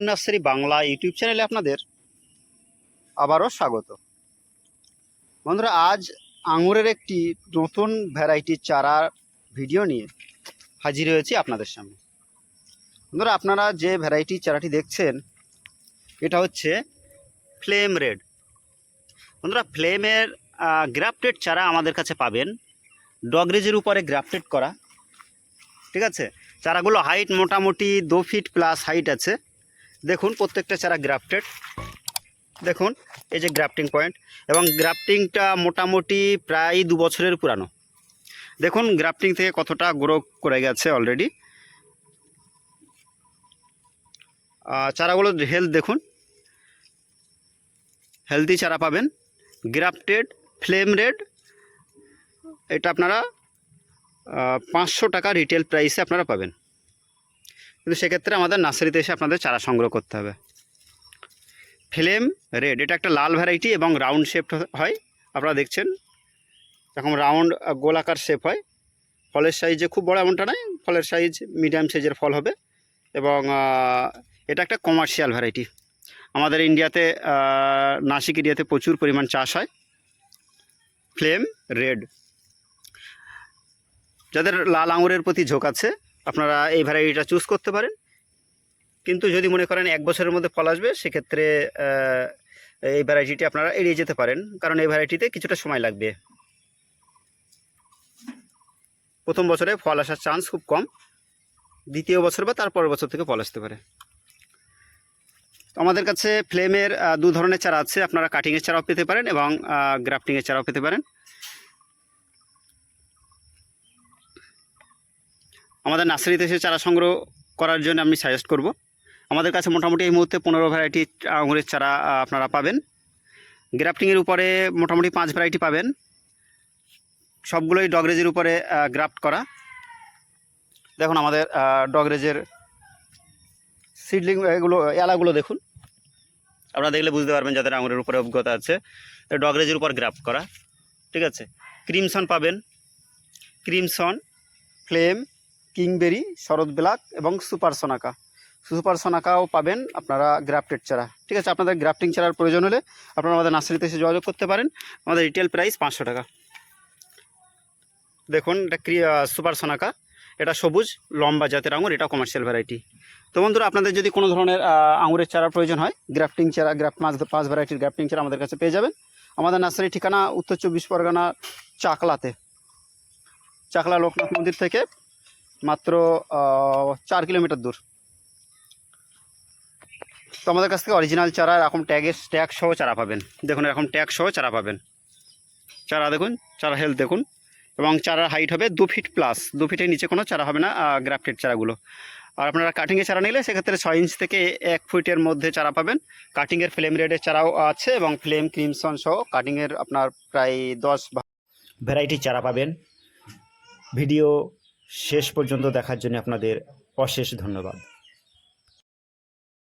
Nursery Bangla YouTube চ্যানেলে আপনাদের আবারও স্বাগত। বন্ধুরা, আজ আঙুরের একটি নতুন ভ্যারাইটির চারা ভিডিও নিয়ে হাজির হয়েছি আপনাদের সামনে। বন্ধুরা, আপনারা যে ভ্যারাইটির চারাটি দেখছেন, এটা হচ্ছে ফ্লেম রেড বন্ধুরা ফ্লেমের গ্রাফটেড চারা আমাদের কাছে পাবেন। ডগরেজের উপরে গ্রাফটেড করা। ঠিক আছে? চারাগুলো হাইট মোটামুটি দু ফিট প্লাস হাইট আছে। দেখুন, প্রত্যেকটা চারা গ্রাফটেড দেখুন, এই যে গ্রাফটিং পয়েন্ট এবং গ্রাফটিংটা মোটামুটি প্রায় দু বছরের পুরানো। দেখুন গ্রাফটিং থেকে কতটা গ্রো করে গেছে অলরেডি চারাগুলোর হেলথ দেখুন। হেলদি চারা পাবেন। গ্রাফটেড ফ্লেম রেড এটা আপনারা পাঁচশো টাকা রিটেল প্রাইসে আপনারা পাবেন। কিন্তু সেক্ষেত্রে আমাদের নার্সারিতে এসে আপনাদের চারা সংগ্রহ করতে হবে। ফ্লেম রেড, এটা একটা লাল ভ্যারাইটি এবং রাউন্ড শেপ হয়। আপনারা দেখছেন, এরকম রাউন্ড গোলাকার শেপ হয়। ফলের সাইজ খুব বড় এমনটা নয়, ফলের সাইজ মিডিয়াম সাইজের ফল হবে এবং এটা একটা কমার্শিয়াল ভ্যারাইটি আমাদের ইন্ডিয়াতে নাসিক এরিয়াতে প্রচুর পরিমাণ চাষ হয়। Flame red. যাদের লাল আঙুরের প্রতি ঝোঁক আছে আপনারা এই ভ্যারাইটিটা চুজ করতে পারেন। কিন্তু যদি মনে করেন এক বছরের মধ্যে ফল আসবে, সেক্ষেত্রে এই ভ্যারাইটিটি আপনারা এড়িয়ে যেতে পারেন। কারণ এই ভ্যারাইটিতে কিছুটা সময় লাগবে। প্রথম বছরে ফল আসার চান্স খুব কম। দ্বিতীয় বছর বা তার পরের বছর থেকে ফল আসতে পারে। আমাদের কাছে ফ্লেমের দু ধরনের চারা আছে। আপনারা কাটিংয়ের চারাও পেতে পারেন এবং গ্রাফটিংয়ের চারাও পেতে পারেন। আমাদের নার্সারিতে এসে চারা সংগ্রহ করার জন্য আমি সাজেস্ট করব। আমাদের কাছে মোটামুটি এই মুহূর্তে পনেরো ভ্যারাইটি আঙুরের চারা আপনারা পাবেন। গ্রাফটিংয়ের উপরে মোটামুটি পাঁচ ভ্যারাইটি পাবেন। সবগুলোই ডগরেজের উপরে গ্রাফট করা। দেখুন আমাদের ডগরেজের সিডলিং এগুলো, এলাগুলো দেখুন। আপনারা দেখলে বুঝতে পারবেন যাদের আঙুরের উপরে অভিজ্ঞতা আছে। ডগরেজের উপর গ্রাফট করা। ঠিক আছে? ক্রিমসন পাবেন। Crimson flame kingberry, Sharad black এবং সুপার সোনাকা। সুপার সোনাকাও পাবেন আপনারা গ্রাফটেড চারা ঠিক আছে, আপনাদের গ্রাফটিং চারার প্রয়োজন হলে আপনারা আমাদের নার্সারিতে এসে যোগাযোগ করতে পারেন। আমাদের রিটেল প্রাইস পাঁচশো টাকা। দেখুন, এটা ক্রি সুপার সোনাকা। এটা সবুজ, লম্বা জাতের আঙুর এটা কমার্শিয়াল ভ্যারাইটি তো বন্ধুরা, আপনাদের যদি কোনো ধরনের আঙুরের চারা প্রয়োজন হয়, গ্রাফটিং চারা গ্রাফ পাঁচ পাঁচ ভ্যারাইটির গ্রাফটিং চারা আমাদের কাছে পেয়ে যাবেন। আমাদের নার্সারি ঠিকানা উত্তর চব্বিশ পরগনা, চাকলাতে। চাকলা লোকনাথ মন্দির থেকে মাত্র চার কিলোমিটার দূর। তো আমাদের কাছ থেকে অরিজিনাল চারা, এরকম ট্যাগের ট্যাগ সহ চারা পাবেন। দেখুন, এরকম ট্যাগ সহ চারা পাবেন। চারা দেখুন, চারা হেলথ দেখুন। এবং চারার হাইট হবে দু ফিট প্লাস দু ফিটের নিচে কোনো চারা হবে না গ্রাফটেড চারাগুলো। আর আপনারা কাটিংয়ে চারা নিলে সেক্ষেত্রে ছয় ইঞ্চ থেকে এক ফুটের মধ্যে চারা পাবেন। কাটিংয়ের ফ্লেম রেডের চারাও আছে এবং ফ্লেম ক্রিমসন সহ কাটিংয়ের আপনার প্রায় দশ ভ্যারাইটির চারা পাবেন। ভিডিও শেষ পর্যন্ত দেখার জন্য আপনাদের অশেষ ধন্যবাদ।